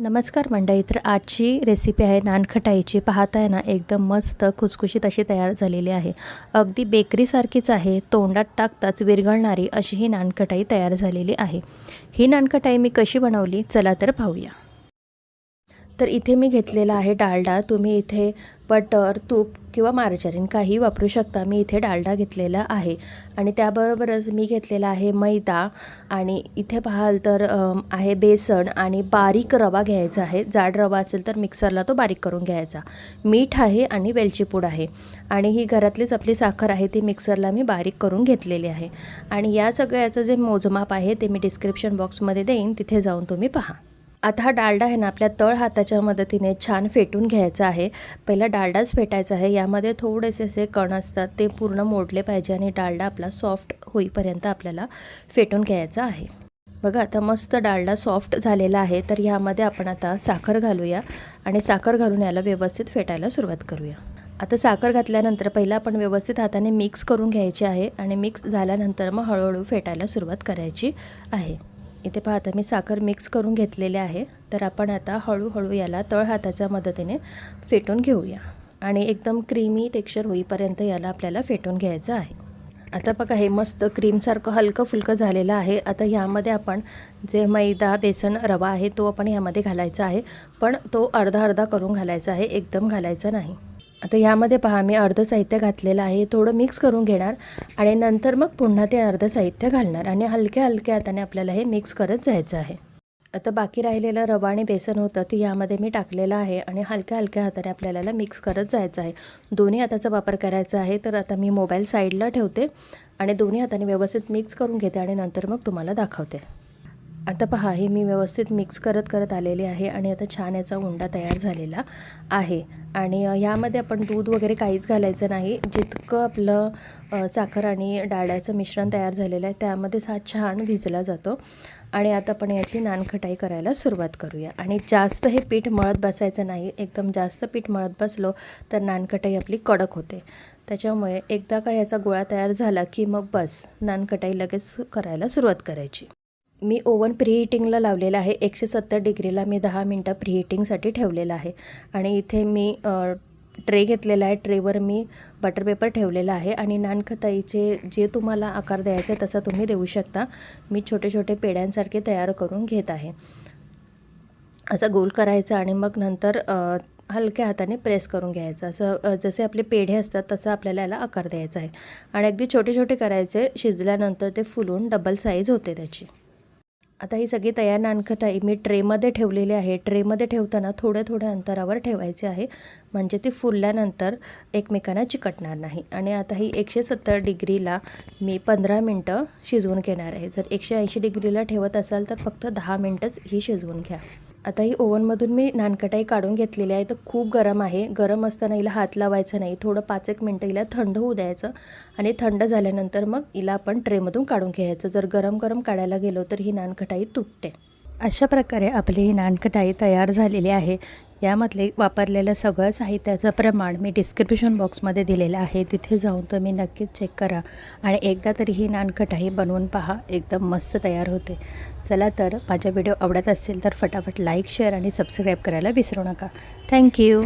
नमस्कार मंडळी तर आजची रेसिपी आहे नानखटाईची. पाहताय ना एकदम मस्त खुसखुशीत अशी तयार झालेली आहे. अगदी बेकरीसारखीच आहे. तोंडात टाकताच विरघळणारी अशी ही नानखटाई तयार झालेली आहे. ही नानखटाई मी कशी बनवली? चला तर पाहूया. तर इथे मी घेतलेला आहे डालडा. तुम्ही इथे बटर तूप किंवा मार्जरीन काही वापरू शकता. मी इथे डालडा घेतलेला आहे. आणि त्याबरोबरच मी घेतलेला आहे मैदा. आणि इथे पाहाल तर आहे बेसन आणि बारीक रवा घ्यायचा आहे. जाड रवा असेल तर मिक्सरला तो बारीक करून घ्यायचा. मीठ आहे आणि वेलची पूड आहे. आणि ही घरातलीच आपली साखर आहे ती मिक्सरला मी बारीक करून घेतलेली आहे. आणि या सगळ्याचं जे मोजमाप आहे ते मी डिस्क्रिप्शन बॉक्समध्ये देईन. तिथे जाऊन तुम्ही पहा. आता हा डालडा आहे ना आपल्या तळ हाताच्या मदतीने छान फेटून घ्यायचा आहे. पहिला डालडाच फेटायचा आहे. यामध्ये थोडेसे असे कण असतात ते पूर्ण मोडले पाहिजे आणि डालडा आपला सॉफ्ट होईपर्यंत आपल्याला फेटून घ्यायचा आहे. बघा आता मस्त डालडा सॉफ्ट झालेला आहे तर ह्यामध्ये आपण आता साखर घालूया आणि साखर घालून याला व्यवस्थित फेटायला सुरुवात करूया. आता साखर घातल्यानंतर पहिला आपण व्यवस्थित हाताने मिक्स करून घ्यायचे आहे आणि मिक्स झाल्यानंतर मग हळूहळू फेटायला सुरुवात करायची आहे. इथे पाहता मी साखर मिक्स करून घेतलेले आहे. तर आपण आता हळूहळू याला तळ हाताच्या मदतीने फेटून घेऊया. आणि एकदम क्रीमी टेक्स्चर होईपर्यंत याला आपल्याला फेटून घ्यायचं आहे. आता बघा हे मस्त क्रीमसारखं हलकं फुलकं झालेलं आहे. आता ह्यामध्ये आपण जे मैदा बेसन रवा आहे तो आपण ह्यामध्ये घालायचा आहे. पण तो अर्धा अर्धा करून घालायचा आहे. एकदम घालायचा नाही. आता ह्यामध्ये पहा मी अर्ध साहित्य घातलेलं आहे थोडं मिक्स करून घेणार आणि नंतर मग पुन्हा ते अर्ध साहित्य घालणार आणि हलक्या हलक्या हाताने आपल्याला हे मिक्स करत जायचं आहे. आता बाकी राहिलेलं रवा आणि बेसन होतं ते यामध्ये मी टाकलेलं आहे आणि हलक्या हलक्या हाताने आपल्याला मिक्स करत जायचं आहे. दोन्ही हाताचा वापर करायचा आहे तर आता मी मोबाईल साईडला ठेवते आणि दोन्ही हाताने व्यवस्थित मिक्स करून घेते आणि नंतर मग तुम्हाला दाखवते. आता पहा हे मी व्यवस्थित मिक्स करत करत आलेले आहे आणि आता छान याचा उंडा तयार झालेला आहे. आणि यामध्ये आपण दूध वगैरे काहीच घालायचं नाही. जितकं आपलं साखर आणि डाळ्याचं मिश्रण तयार झालेलं आहे त्यामध्येच हा छान भिजला जातो. आणि आता आपण याची नानखटाई करायला सुरुवात करूया. आणि जास्त हे पीठ मळत बसायचं नाही. एकदम जास्त पीठ मळत बसलो तर नानखटाई आपली कडक होते. त्याच्यामुळे एकदा का याचा गोळा तयार झाला की मग बस नानखटाई लगेच करायला सुरुवात करायची. मी ओवन प्रीहिटिंगला लावलेला आहे. एकशे सत्तर डिग्रीला मी दहा मिनटं प्रीहिटिंगसाठी ठेवलेलं आहे. आणि इथे मी ट्रे घेतलेला आहे. ट्रेवर मी बटर पेपर ठेवलेला आहे. आणि नानखताईचे जे तुम्हाला आकार द्यायचा आहे तसा तुम्ही देऊ शकता. मी छोटे छोटे पेड्यांसारखे तयार करून घेत आहे. असा गोल करायचा आणि मग नंतर हलक्या हाताने प्रेस करून घ्यायचं. असं जसे आपले पेढे असतात तसं आपल्याला याला आकार द्यायचा आहे. आणि अगदी छोटे छोटे करायचे. शिजल्यानंतर ते फुलून डबल साईज होते त्याची. आता ही सगळी तयार नानखटाई मी ट्रेमध्ये ठेवलेली आहे. ट्रेमध्ये ठेवताना थोड्या थोड्या अंतरावर ठेवायचे आहे. म्हणजे ती फुलल्यानंतर एकमेकांना चिकटणार नाही. आणि आता ही एकशे सत्तर डिग्रीला मी पंधरा मिनटं शिजवून घेणार आहे. जर एकशे ऐंशी डिग्रीला ठेवत असाल तर फक्त दहा मिनटंच ही शिजवून घ्या. आता ही ओव्हनमधून मी नानकटाई काढून घेतलेली आहे. तर खूप गरम आहे. गरम असताना हिला हात लावायचा नाही. थोडं पाच एक मिनटं हिला थंड होऊ द्यायचं आणि थंड झाल्यानंतर मग हिला आपण ट्रेमधून काढून घ्यायचं. जर गरम गरम काढायला गेलो तर ही नानकटाई तुटते. अशा प्रकारे आपली ही नानकटाई तयार झालेली आहे. यामधले वापरलेलं सगळं साहित्याचं प्रमाण मी डिस्क्रिप्शन बॉक्समध्ये दिलेलं आहे. तिथे जाऊन तुम्ही नक्कीच चेक करा आणि एकदा तरी ही नानकटाही बनवून पहा. एकदम मस्त तयार होते. चला तर माझा व्हिडिओ आवडत असेल तर फटाफट लाईक शेअर आणि सबस्क्राईब करायला विसरू नका. थँक्यू